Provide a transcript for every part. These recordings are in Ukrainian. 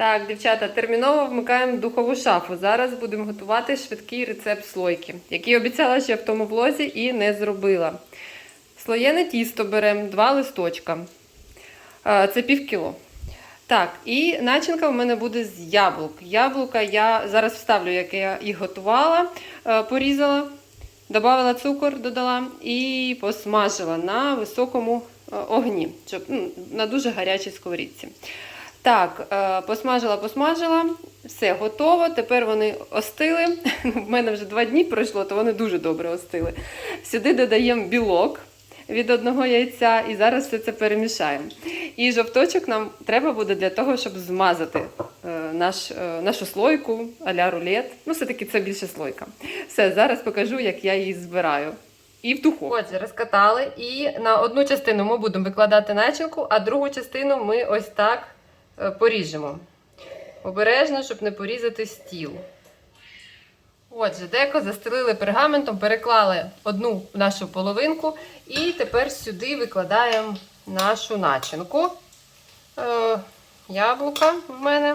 Так, дівчата, терміново вмикаємо духову шафу. Зараз будемо готувати швидкий рецепт слойки, який обіцяла ще в тому влозі і не зробила. Слоєне тісто беремо, два листочка. Е, Це пів кіло. Так, і начинка в мене буде з яблук. Яблука я зараз вставлю, як я їх готувала, е, порізала, додала цукор, додала і посмажила на високому е, огні, щоб ну, на дуже гарячій сковорідці. Так, е, посмажила, посмажила, все готово. Тепер вони остили. В мене вже два дні пройшло, то вони дуже добре остили. Сюди додаємо білок від одного яйця і зараз все це перемішаємо. І жовточок нам треба буде для того, щоб змазати е, наш, е, нашу слойку а-ля рулет. Ну, все-таки це більше слойка. Все, зараз покажу, як я її збираю. І в духовку. Отже, розкатали. І на одну частину ми будемо викладати начинку, а другу частину ми ось так поріжемо. Обережно, щоб не порізати стіл. Отже, деко застелили пергаментом, переклали одну нашу половинку, і тепер сюди викладаємо нашу начинку. Е, яблука в мене.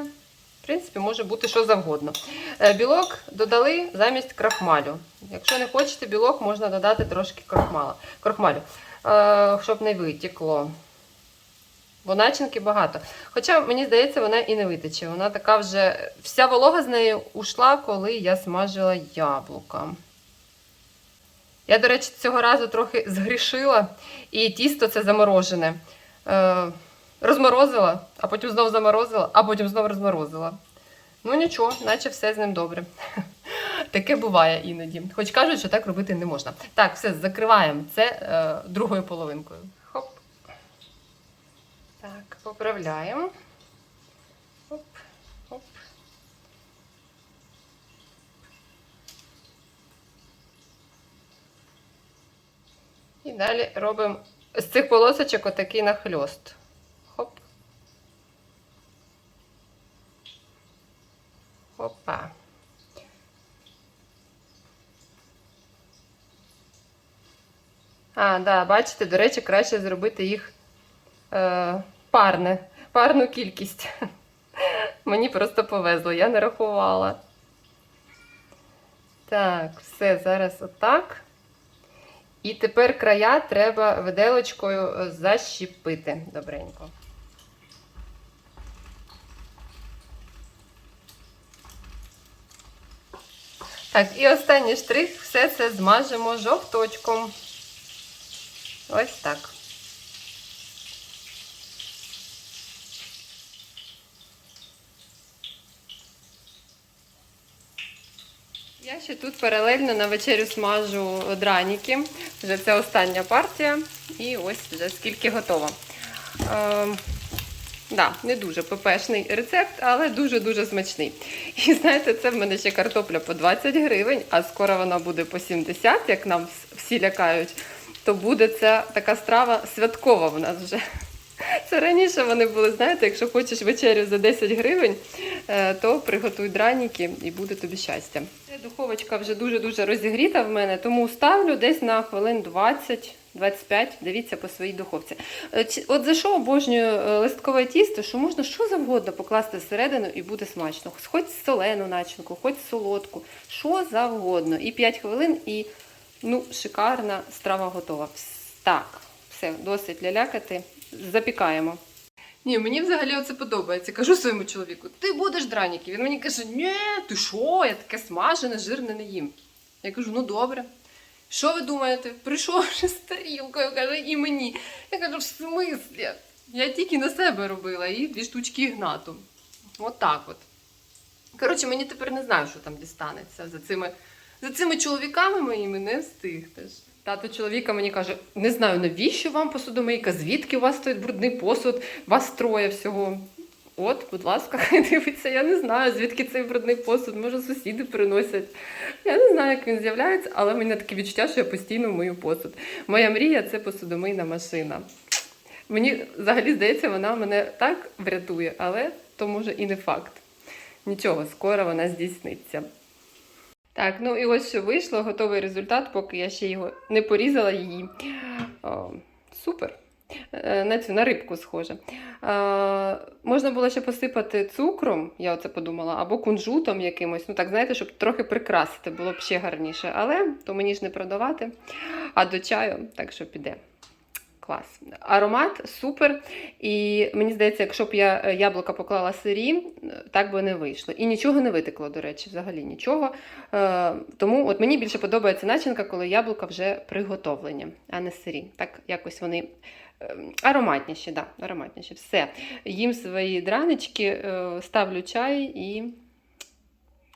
В принципі, може бути що завгодно. Е, білок додали замість крахмалю. Якщо не хочете білок, можна додати трошки крахмала, крахмалю, е, щоб не витекло. Бо начинки багато. Хоча, мені здається, вона і не витече. Вона така вже. Вся волога з нею ушла, коли я смажила яблука. Я, до речі, цього разу трохи згрішила, і тісто це заморожене. Е, розморозила, а потім знову заморозила, а потім знову розморозила. Ну нічого, наче все з ним добре. Таке буває іноді. Хоч кажуть, що так робити не можна. Так, все, закриваємо це е, другою половинкою. Поправляємо. Оп, оп. І далі робимо з цих полосочок отакий нахльост. Хоп. Опа. А, да, бачите, до речі, краще зробити їх е, парне, парну кількість. Мені просто повезло, я не рахувала. Так, все, зараз отак. І тепер края треба виделочкою е, защіпити добренько. Так, і останній штрих, все це змажемо жовточком. Ось так. Ще тут паралельно на вечерю смажу драніки. Вже це остання партія. І ось вже скільки готово. Е, да, не дуже пепешний рецепт, але дуже-дуже смачний. І знаєте, це в мене ще картопля по 20 гривень, а скоро вона буде по 70, як нам всі лякають. То буде ця така страва святкова в нас вже. Це раніше вони були, знаєте, якщо хочеш вечерю за 10 гривень, е, то приготуй драніки і буде тобі щастя. Духовочка вже дуже-дуже розігріта в мене, тому ставлю десь на хвилин 20-25, дивіться по своїй духовці. Е, От за що обожнюю е, листкове тісто, що можна що завгодно покласти всередину і буде смачно. Хоч солену начинку, хоч солодку, що завгодно. І 5 хвилин, і ну, шикарна страва готова. Так, все, досить лялякати. Запікаємо. Ні, мені взагалі оце подобається. Кажу своєму чоловіку, ти будеш драніки. Він мені каже, ні, ти що, я таке смажене, жирне не їм. Я кажу, ну добре. Що ви думаєте? Прийшов вже з тарілкою, каже, і мені. Я кажу, в смислі? Я тільки на себе робила і дві штучки ігнату. От так от. Коротше, мені тепер не знаю, що там дістанеться. За цими, за цими чоловіками моїми не встигнеш. Тато чоловіка мені каже: не знаю, навіщо вам посудомийка, звідки у вас стоїть брудний посуд, вас троє всього. От, будь ласка, хай дивиться, я не знаю, звідки цей брудний посуд, може, сусіди приносять. Я не знаю, як він з'являється, але в мене таке відчуття, що я постійно мию посуд. Моя мрія це посудомийна машина. Мені взагалі здається, вона мене так врятує, але то може і не факт. Нічого, скоро вона здійсниться. Так, ну і ось що вийшло, готовий результат, поки я ще його не порізала її. О, супер. Е, На цю на рибку схоже. Е, можна було ще посипати цукром, я оце подумала, або кунжутом якимось. Ну так, знаєте, щоб трохи прикрасити, було б ще гарніше. Але то мені ж не продавати, а до чаю, так що піде. Клас. Аромат супер. І мені здається, якщо б я е, яблука поклала сирі, е, так би не вийшло. І нічого не витекло, до речі, взагалі нічого. Е, тому от мені більше подобається начинка, коли яблука вже приготовлені, а не сирі. Так якось вони е, ароматніші, да, ароматніші. Все. Їм свої дранички, ставлю чай і.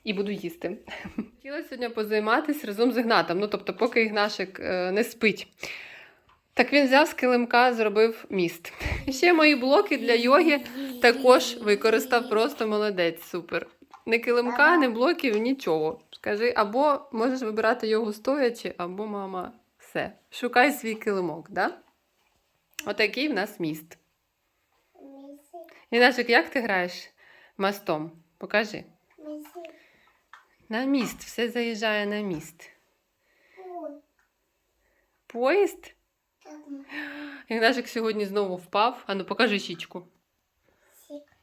І буду їсти. Хотіла сьогодні позайматися разом з Ігнатом. Ну, тобто, поки Ігнашик не спить. Так він взяв з килимка, зробив міст. Ще мої блоки для йоги також використав просто молодець, супер. Не килимка, не блоків, нічого. Скажи, або можеш вибирати його стоячи, або мама, все. Шукай свій килимок, да? Отакий в нас міст. Інашик, як ти граєш мостом? Покажи. На міст, все заїжджає на міст. Поїзд? Ігнашик сьогодні знову впав. Ану, покажи щічку.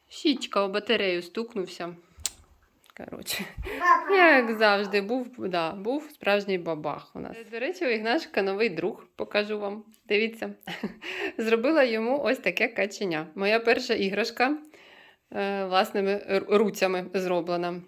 Щічка у батарею стукнувся. Коротше, як завжди, був, да, був справжній бабах у нас. До речі, у Ігнашика новий друг, покажу вам. Дивіться. Зробила йому ось таке каченя. Моя перша іграшка е, власними руцями зроблена.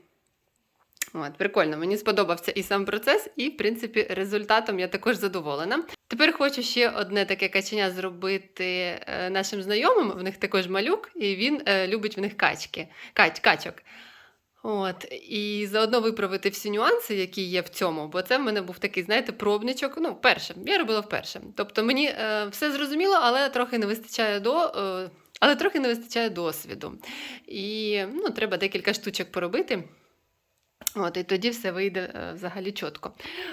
От, прикольно, мені сподобався і сам процес, і, в принципі, результатом я також задоволена. Тепер хочу ще одне таке каченя зробити е, нашим знайомим. В них також малюк, і він е, любить в них качки, кач, качок. От, і заодно виправити всі нюанси, які є в цьому, бо це в мене був такий, знаєте, пробничок. Ну, перше, я робила вперше. Тобто мені е, все зрозуміло, але трохи не вистачає до. Е, але трохи не вистачає досвіду. І ну, треба декілька штучок поробити. От, і тоді все вийде е, взагалі чітко.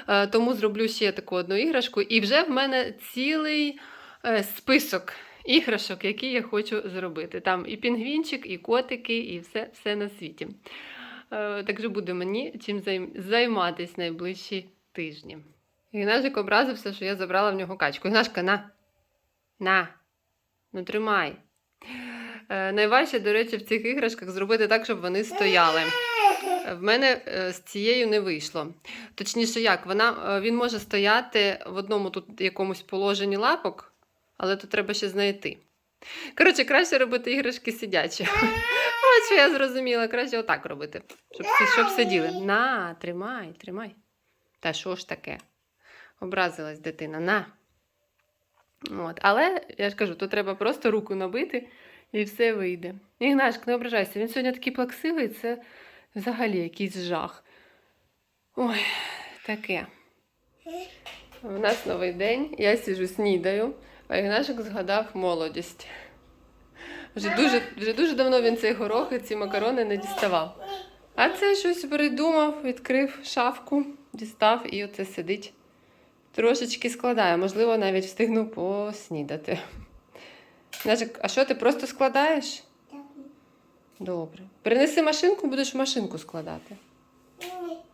Е, тому зроблю ще таку одну іграшку, і вже в мене цілий е, список іграшок, які я хочу зробити. Там і пінгвінчик, і котики, і все, все на світі. Так що буде мені чим займ- займатися найближчі тижні. Ігнашик образився, що я забрала в нього качку. Ігнашка, на. На. Ну тримай. Найважче, до речі, в цих іграшках зробити так, щоб вони стояли. В мене е, з цією не вийшло. Точніше, як, вона, е, він може стояти в одному тут якомусь положенні лапок, але тут треба ще знайти. Коротше, краще робити іграшки сидячі. От що я зрозуміла, краще отак робити, щоб, щоб сиділи. На, тримай, тримай. Та що ж таке? Образилась дитина. На. От. Але я ж кажу, тут треба просто руку набити і все вийде. Ігнашк, не ображайся, він сьогодні такий плаксивий, це взагалі якийсь жах. Ой, таке. У нас новий день, я сижу снідаю, а Ігнашик згадав молодість. Вже дуже, вже дуже давно він цей горох і ці макарони не діставав. А це щось придумав, відкрив шафку, дістав і оце сидить. Трошечки складає, можливо, навіть встигну поснідати. Ігнашик, а що ти просто складаєш? Добре. Принеси машинку, будеш в машинку складати.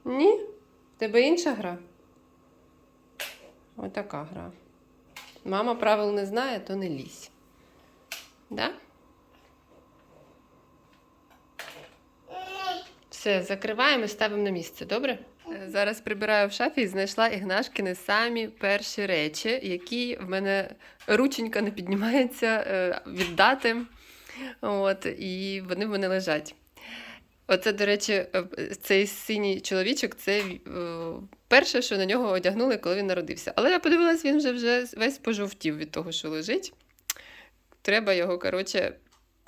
Ні? В тебе інша гра? Отака гра. Мама правил не знає, то не лізь. Да? Все, закриваємо і ставимо на місце, добре? Зараз прибираю в шафі і знайшла Ігнашкини самі перші речі, які в мене рученька не піднімається е, віддати. От, і вони в мене лежать. Оце, до речі, е, цей синій чоловічок це е, перше, що на нього одягнули, коли він народився. Але я подивилась, він вже, вже весь пожовтів від того, що лежить. Треба його, коротше,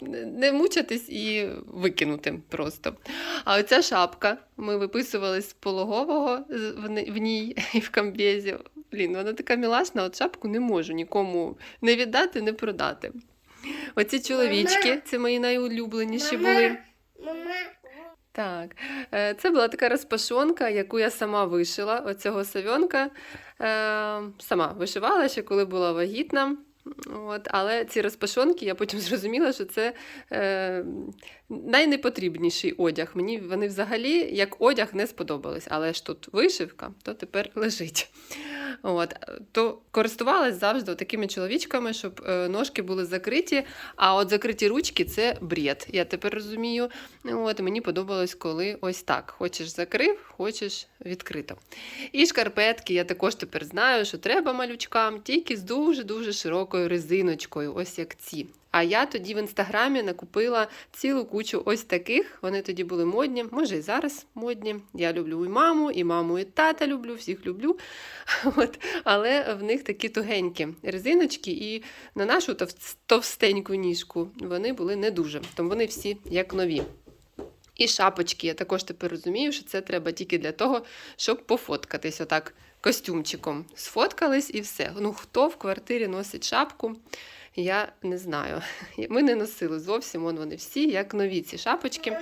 не- мучатись і викинути просто. А оця шапка, ми виписували з пологового в ній і в камбезі. Блін, вона така мілашна, от шапку не можу нікому не віддати, не продати. Оці чоловічки, це мої найулюбленіші були. Мама, Так, е, це була така розпашонка, яку я сама вишила. Оцього совенка е, сама вишивала ще коли була вагітна. От, але ці розпашонки я потім зрозуміла, що це е, найнепотрібніший одяг. Мені вони взагалі як одяг не сподобались. Але ж тут вишивка, то тепер лежить. От, то користувалась завжди такими чоловічками, щоб е, ножки були закриті. А от закриті ручки це бред. Я тепер розумію. От мені подобалось, коли ось так. Хочеш закрив, хочеш відкрито. І шкарпетки я також тепер знаю, що треба малючкам тільки з дуже-дуже широкою резиночкою, ось як ці. А я тоді в інстаграмі накупила цілу кучу ось таких. Вони тоді були модні, може і зараз модні. Я люблю і маму, і маму, і тата люблю, всіх люблю. От. Але в них такі тугенькі резиночки, і на нашу товстеньку ніжку вони були не дуже. Тому вони всі як нові. І шапочки. Я також тепер розумію, що це треба тільки для того, щоб пофоткатись отак костюмчиком. Сфоткались і все. Ну, хто в квартирі носить шапку, я не знаю. Ми не носили зовсім, вон вони всі, як нові ці шапочки.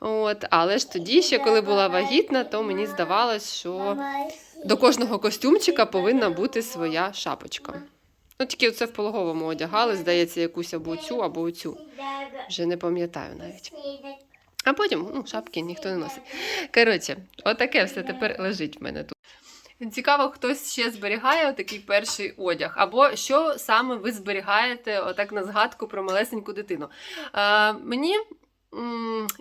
От, але ж тоді, ще коли була вагітна, то мені здавалось, що до кожного костюмчика повинна бути своя шапочка. Ну, тільки оце в пологовому одягали, здається, якусь або цю, або цю. Вже не пам'ятаю навіть. А потім ну, шапки ніхто не носить. Коротше, отаке все тепер лежить в мене тут. Цікаво, хтось ще зберігає отакий перший одяг, або що саме ви зберігаєте отак на згадку про малесеньку дитину. Е, мені.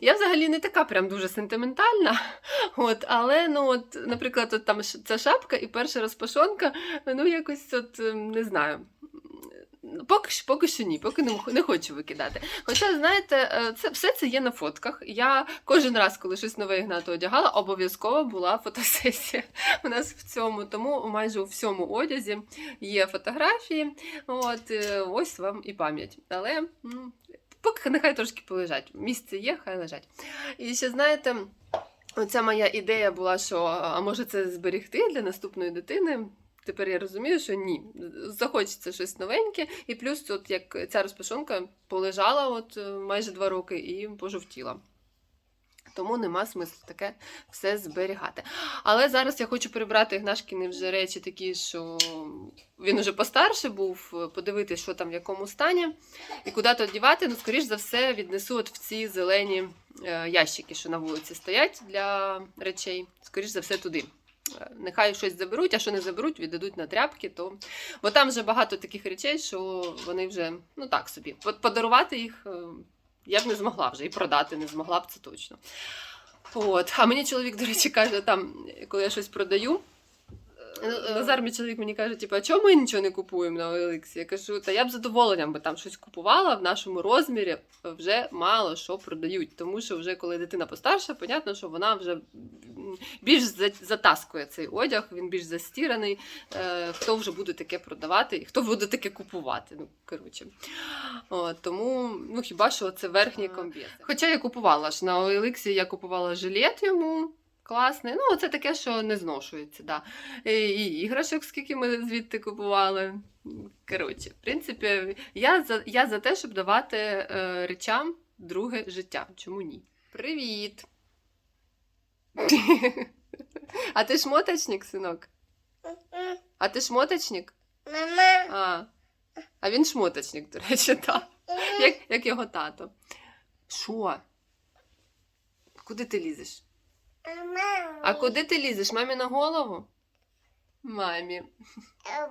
Я взагалі не така прям дуже сентиментальна, от, але ну, от, наприклад, от там ця шапка і перша розпашонка, ну якось от ем, не знаю. Поки що, поки що ні, поки не, не хочу викидати. Хоча, знаєте, е, це все це є на фотках. Я кожен раз, коли щось нове Ігнату одягала, обов'язково була фотосесія у нас в цьому. Тому майже у всьому одязі є фотографії. От е, ось вам і пам'ять. Але м, поки нехай трошки полежать. Місце є, хай лежать. І ще знаєте. Оця моя ідея була, що а може це зберегти для наступної дитини. Тепер я розумію, що ні. Захочеться щось новеньке, і плюс, от як ця розпашонка полежала от е, майже два роки і пожовтіла. Тому нема смислу таке все зберігати. Але зараз я хочу прибрати Ігнашкіни вже речі такі, що він уже постарше був, подивитися, що там в якому стані, і куди то дівати. Ну, скоріш за все, віднесу от в ці зелені е, ящики, що на вулиці стоять для речей. Скоріш за все, туди. Нехай щось заберуть, а що не заберуть, віддадуть на тряпки. То... Бо там вже багато таких речей, що вони вже ну так собі. От подарувати їх е, я б не змогла вже і продати не змогла б це точно. От. А мені чоловік, до речі, каже, там, коли я щось продаю. Е, Назар, мій чоловік мені каже, типу, а чому ми нічого не купуємо на OLX? Я кажу, та я б з задоволенням би там щось купувала в нашому розмірі, вже мало що продають. Тому що вже коли дитина постарша, понятно, що вона вже більш затаскує цей одяг, він більш застіраний. Е, хто вже буде таке продавати і хто буде таке купувати. Ну, коротше. Тому, ну хіба що це верхні комбізи. Хоча я купувала ж на OLX, я купувала жилет йому. Класний. Ну, це таке, що не зношується. Да. І, і іграшок, скільки ми звідти купували. Коротше, в принципі, я за, я за те, щоб давати е, речам друге життя. Чому ні? Привіт! А ти шмоточник, синок? А ти шмоточник? Мама, А, а він шмоточник, до речі, так. Як, як його тато. Що? Куди ти лізеш? А куди ти лізеш? Мамі на голову? Мамі. Е,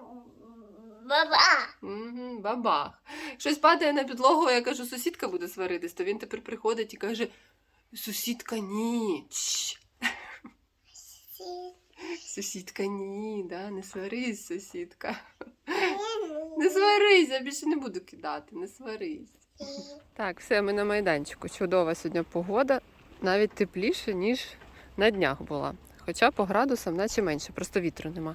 Баба. Угу, бабах. Щось падає на підлогу, я кажу, сусідка буде сваритись, то він тепер приходить і каже: Сусідка, ні. Сусідка, ні, да, не сварись, сусідка. Не сварись, я більше не буду кидати, не сварись. Так, все, ми на майданчику. Чудова сьогодні погода, навіть тепліше, ніж на днях була. Хоча по градусам наче менше, просто вітру нема.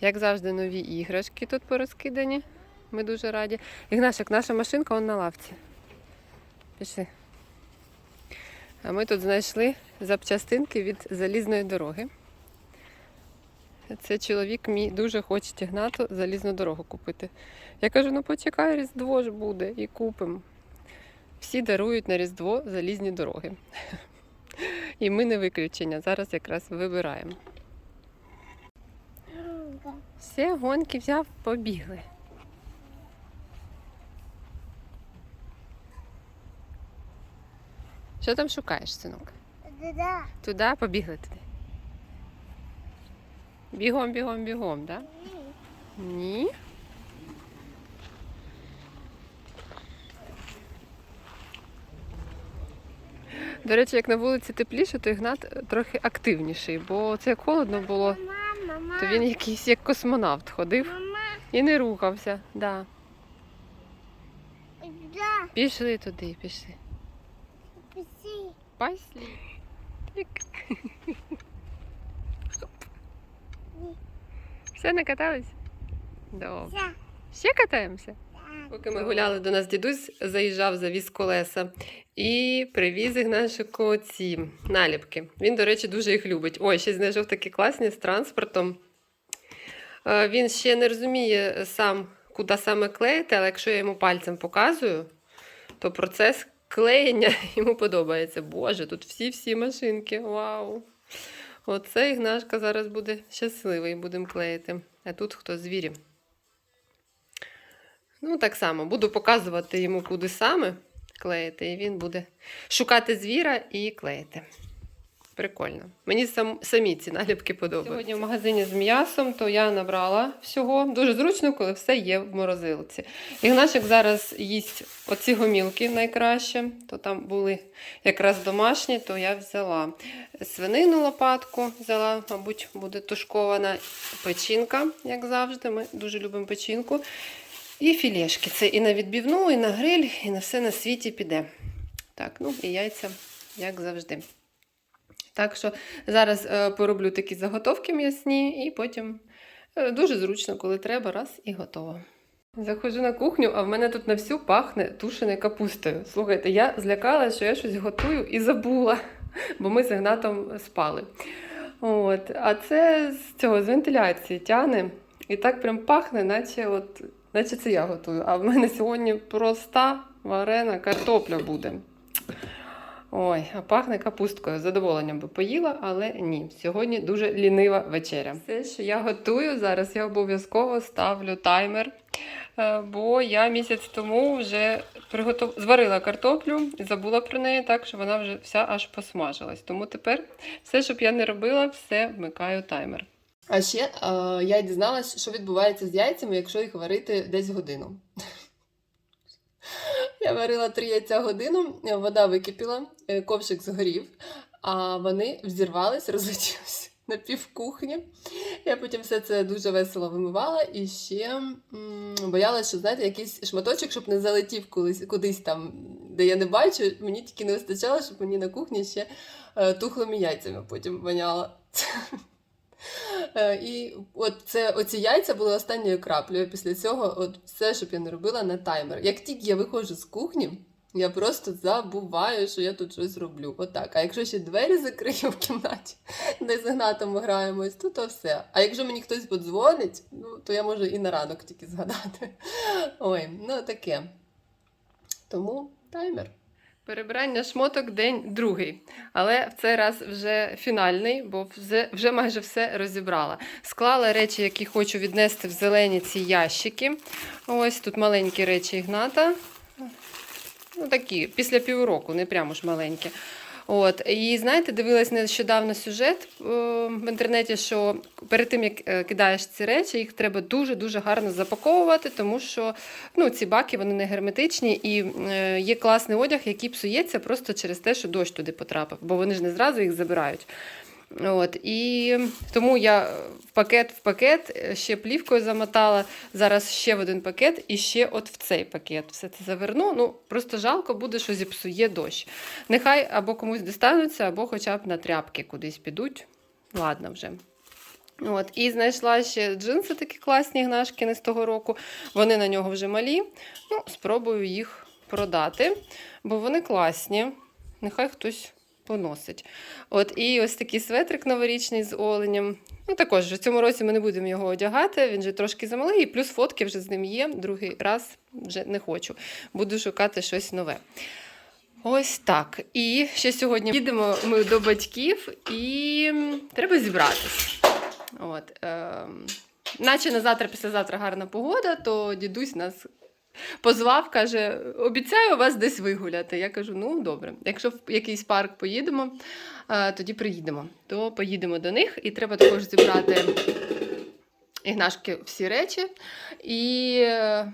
Як завжди, нові іграшки тут порозкидані. Ми дуже раді. Ігнашик, наша машинка он на лавці. Пішли. А ми тут знайшли запчастинки від залізної дороги. Це чоловік мій дуже хоче Ігнату залізну дорогу купити. Я кажу, ну почекай, Різдво ж буде і купимо. Всі дарують на Різдво залізні дороги. І ми не виключення. Зараз якраз вибираємо. Все, гонки взяв, побігли. Що там шукаєш, синок? Да. Туди побігли туди. Бігом, бігом, бігом, так? Да? Ні. До речі, як на вулиці тепліше, то Ігнат трохи активніший, бо це як холодно було, то він якийсь як космонавт ходив і не рухався. Да. Пішли туди, пішли. Тик. Все накатались? Добре. Ще катаємося? Поки ми гуляли до нас, дідусь заїжджав, завіз колеса і привіз Ігнашику ці наліпки. Він, до речі, дуже їх любить. Ой, ще знайшов такі класні з транспортом. Е, Він ще не розуміє сам, куди саме клеїти, але якщо я йому пальцем показую, то процес клеєння йому подобається. Боже, тут всі-всі машинки. Вау! Оце Ігнашка зараз буде щасливий, будемо клеїти. А тут хто звірі. Ну, так само, буду показувати йому, куди саме клеїти, і він буде шукати звіра і клеїти. Прикольно. Мені сам, самі ці наліпки подобаються. Сьогодні в магазині з м'ясом, то я набрала всього. Дуже зручно, коли все є в морозилці. Ігнашик зараз їсть оці гомілки найкраще, то там були якраз домашні, то я взяла свинину лопатку, взяла, мабуть, буде тушкована печінка, як завжди. Ми дуже любимо печінку. І філешки. Це і на відбівну, і на гриль, і на все на світі піде. Так, ну і яйця, як завжди. Так що зараз е, пороблю такі заготовки м'ясні, і потім е, дуже зручно, коли треба, раз і готово. Заходжу на кухню, а в мене тут на всю пахне тушеною капустою. Слухайте, я злякалася, що я щось готую і забула, бо ми з Ігнатом спали. От. А це з цього з вентиляції тяне. І так прям пахне, наче, от, наче це я готую. А в мене сьогодні проста варена картопля буде. Ой, а пахне капусткою. Задоволенням би поїла, але ні. Сьогодні дуже лінива вечеря. Все, що я готую, зараз я обов'язково ставлю таймер. е, Бо я місяць тому вже приготов... зварила картоплю і забула про неї, так що вона вже вся аж посмажилась. Тому тепер все, щоб я не робила, все вмикаю таймер. А ще е, я дізналась, що відбувається з яйцями, якщо їх варити десь годину. Я варила три яйця годину, вода википіла, е, ковшик згорів, а вони взірвались, розлетілися на півкухні. Я потім все це дуже весело вимивала і ще м, боялась, що знаєте, якийсь шматочок, щоб не залетів кудись, кудись там, де я не бачу. Мені тільки не вистачало, щоб мені на кухні ще е, тухлими яйцями потім воняло. Е, І от це оці яйця були останньою краплею. Після цього, от все, щоб я не робила на таймер. Як тільки я виходжу з кухні, я просто забуваю, що я тут щось роблю. Отак. А якщо ще двері закрию в кімнаті, де з Ігнатом граємось, то то все. А якщо мені хтось подзвонить, ну то я можу і на ранок тільки згадати. Ой, ну таке. Тому таймер. Перебирання шмоток день другий, але в цей раз вже фінальний, бо вже, вже майже все розібрала. Склала речі, які хочу віднести в зелені ці ящики. Ось тут маленькі речі Ігната. Ну, такі, після півроку, не прямо ж маленькі. От. І знаєте, дивилась нещодавно сюжет е, в інтернеті, що перед тим, як е, кидаєш ці речі, їх треба дуже-дуже гарно запаковувати, тому що ну, ці баки вони не герметичні і е, є класний одяг, який псується просто через те, що дощ туди потрапив, бо вони ж не зразу їх забирають. От, і тому я в пакет в пакет е, ще плівкою замотала. Зараз ще в один пакет і ще от в цей пакет. Все це заверну. Ну просто жалко буде, що зіпсує дощ. Нехай або комусь достануться, або хоча б на тряпки кудись підуть. Ладно вже. От, і знайшла ще джинси такі класні гнашкини з того року. Вони на нього вже малі. Ну, спробую їх продати, бо вони класні. Нехай хтось поносить. От, і ось такий светрик новорічний з оленем. Ну, також в цьому році ми не будемо його одягати, він вже трошки замалий, і плюс фотки вже з ним є. Другий раз вже не хочу. Буду шукати щось нове. Ось так. І ще сьогодні їдемо ми до батьків і треба зібратись. От, е, наче на завтра, післязавтра гарна погода, то дідусь нас позвав, каже: обіцяю вас десь вигуляти. Я кажу: ну добре, якщо в якийсь парк поїдемо, е, тоді приїдемо. То поїдемо до них, і треба також зібрати Ігнашки всі речі. І е,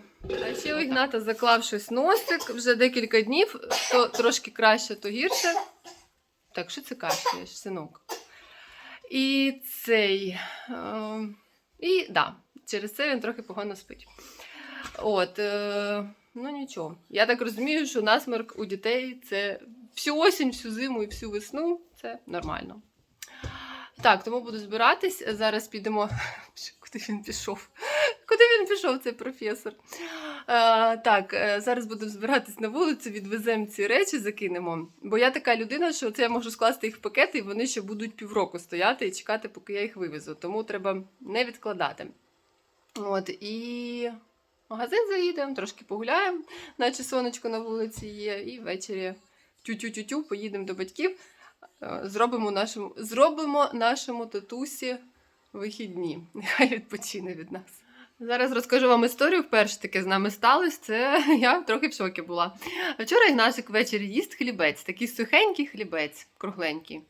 а ще у Ігната заклав щось носик вже декілька днів, то трошки краще, то гірше. Так, що це кашляєш, синок? І цей. Е, і да, через це він трохи погано спить. От, е, ну нічого. Я так розумію, що насморк у дітей це всю осінь, всю зиму і всю весну це нормально. Так, тому буду збиратись. Зараз підемо. Куди він пішов? Куди він пішов, цей професор? Е, так, е, зараз будемо збиратись на вулицю, відвеземо ці речі, закинемо. Бо я така людина, що це я можу скласти їх в пакети, і вони ще будуть півроку стояти і чекати, поки я їх вивезу. Тому треба не відкладати. От, і магазин заїдемо, трошки погуляємо, наче сонечко на вулиці є, і ввечері тю-тю-тю-тю, поїдемо до батьків, е, зробимо нашому, зробимо нашому татусі вихідні. Нехай відпочине від нас. Зараз розкажу вам історію. Вперше таке з нами сталося. Це я трохи в шокі була. Вчора Ігнасик ввечері їсть хлібець, такий сухенький хлібець, кругленький.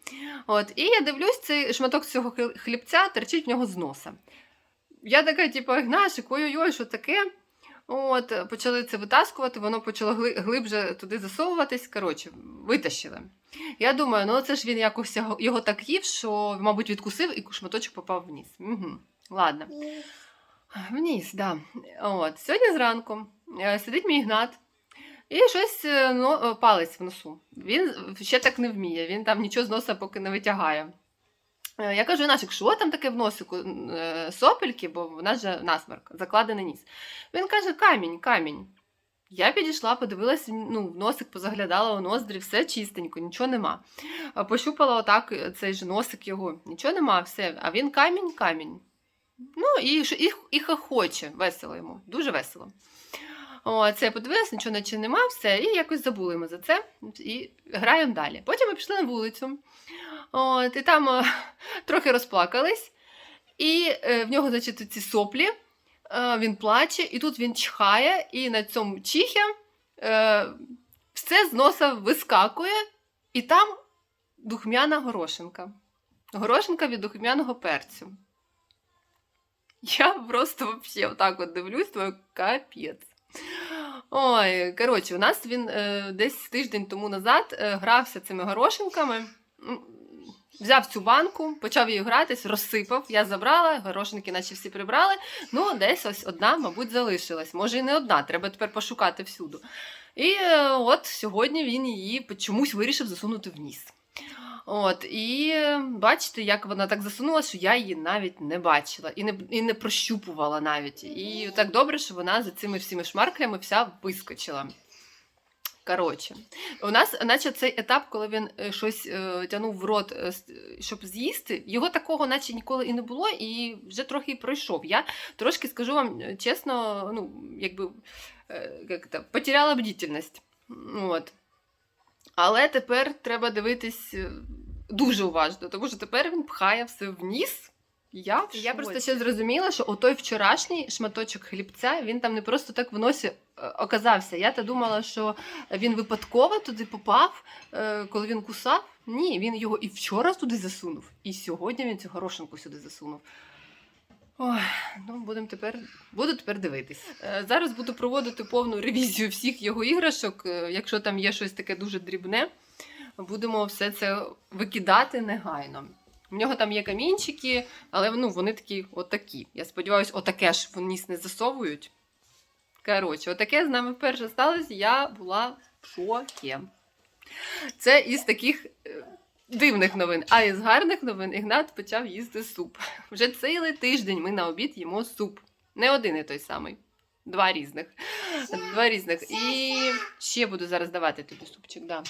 От, і я дивлюсь, цей шматок цього хл- хлібця терчить в нього з носа. Я така, типу, Ігнасик, ой-ой-ой, що таке? От, почали це витаскувати, воно почало гли- глибше туди засовуватись. Коротше, витащили. Я думаю, ну це ж він якось його, так їв, що, мабуть, відкусив і шматочок попав вниз. Угу. Ладно. Вниз, да. От. Сьогодні зранку е, сидить мій Ігнат і щось ну, палець в носу. Він ще так не вміє, він там нічого з носа поки не витягає. Е, Я кажу, Інашик, що там таке в носику? Е, Сопельки, бо в нас же насморк, закладений ніс. Він каже: камінь, камінь. Я підійшла, подивилась, ну, в носик позаглядала у ноздрі, все чистенько, нічого нема. Пощупала отак е, цей ж носик його, нічого нема, все. А він камінь, камінь. Ну, і, і, і хохоче, весело йому, дуже весело. О, це я подивилась, нічого наче нема, все, і якось забули ми за це і граємо далі. Потім ми пішли на вулицю. От, і там е, трохи розплакались, і е, в нього, значить, ці соплі, е, він плаче, і тут він чхає, і на цьому чихі е, все з носа вискакує, і там духмяна горошинка. Горошинка від духмяного перцю. Я просто вообще отак от дивлюсь, твою капець. Ой, коротше, у нас він е, десь тиждень тому назад е, грався цими горошинками. Взяв цю банку, почав її гратись, розсипав. Я забрала, горошинки, наче всі прибрали. Ну, десь ось одна, мабуть, залишилась. Може, і не одна, треба тепер пошукати всюду. І е, от сьогодні він її чомусь вирішив засунути в ніс. От, і е, бачите, як вона так засунула, що я її навіть не бачила і не, і не прощупувала навіть. І так добре, що вона за цими всіми шмарклями вся вискочила. Коротше, у нас, наче цей етап, коли він е, щось е, тягнув в рот, е, щоб з'їсти, його такого, наче ніколи і не було, і вже трохи пройшов. Я трошки скажу вам е, чесно, ну, якби е, як це, потеряла бдительність. От. Але тепер треба дивитись е, дуже уважно, тому що тепер він пхає все вниз. Я, в я просто ще зрозуміла, що отой вчорашній шматочок хлібця він там не просто так в носі е, оказався. Я та думала, що він випадково туди попав, е, коли він кусав. Ні, він його і вчора туди засунув, і сьогодні він цю горошинку сюди засунув. Ой, ну будемо тепер, буду тепер дивитись. Е, Зараз буду проводити повну ревізію всіх його іграшок. Е, Якщо там є щось таке дуже дрібне, будемо все це викидати негайно. В нього там є камінчики, але ну, вони такі отакі. Я сподіваюся, отаке ж в ніс не засовують. Коротше, отаке з нами вперше сталося, я була в шокі. Це із таких е, дивних новин. А із гарних новин Ігнат почав їсти суп. Вже цілий тиждень ми на обід їмо суп. Не один і той самий. Два різних. Два різних. І ще буду зараз давати тобі супчик. Да.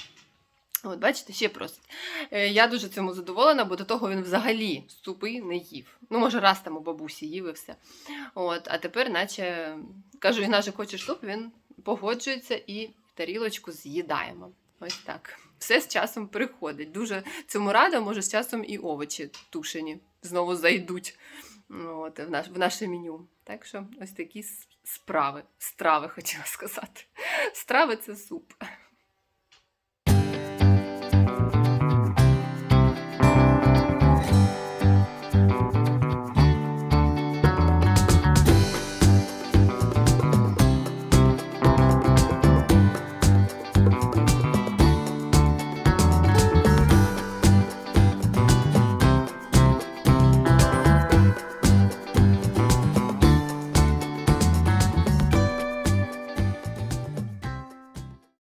От, бачите, ще просить. Е, Я дуже цьому задоволена, бо до того він взагалі супи не їв. Ну, може, раз там у бабусі їв і все. От, а тепер, наче, кажу, Ігнажик, хочеш суп, він погоджується і тарілочку з'їдаємо. Ось так. Все з часом приходить. Дуже цьому рада, може, з часом і овочі тушені знову зайдуть от, в, наш, в наше меню. Так що ось такі справи. Страви хотіла сказати. Страви це суп.